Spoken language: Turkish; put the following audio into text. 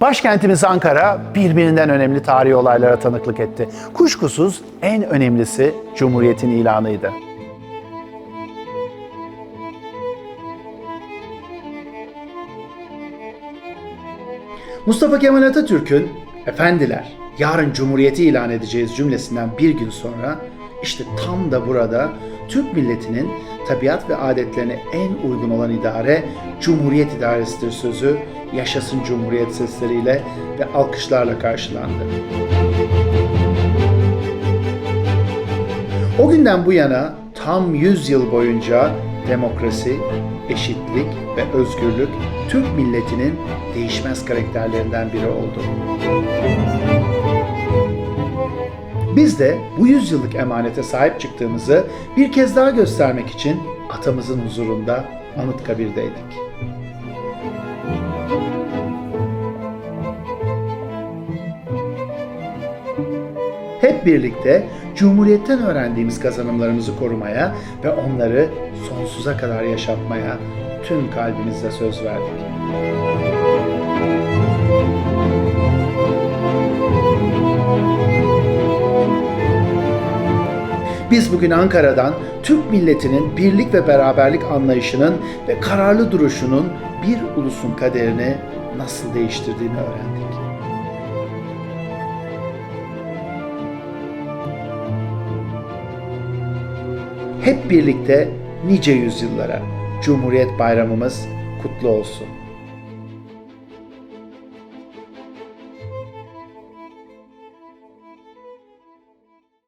Başkentimiz Ankara birbirinden önemli tarihi olaylara tanıklık etti. Kuşkusuz en önemlisi Cumhuriyet'in ilanıydı. Mustafa Kemal Atatürk'ün "Efendiler, yarın Cumhuriyeti ilan edeceğiz" cümlesinden bir gün sonra işte tam da burada Türk milletinin tabiat ve adetlerine en uygun olan idare Cumhuriyet idaresidir sözü yaşasın Cumhuriyet sesleriyle ve alkışlarla karşılandı. O günden bu yana tam 100 yıl boyunca demokrasi, eşitlik ve özgürlük Türk milletinin değişmez karakterlerinden biri oldu. Biz de bu yüzyıllık emanete sahip çıktığımızı bir kez daha göstermek için atamızın huzurunda Anıtkabir'deydik. Hep birlikte Cumhuriyet'ten öğrendiğimiz kazanımlarımızı korumaya ve onları sonsuza kadar yaşatmaya tüm kalbimizle söz verdik. Biz bugün Ankara'dan Türk milletinin birlik ve beraberlik anlayışının ve kararlı duruşunun bir ulusun kaderini nasıl değiştirdiğini öğrendik. Hep birlikte nice yüzyıllara Cumhuriyet Bayramımız kutlu olsun.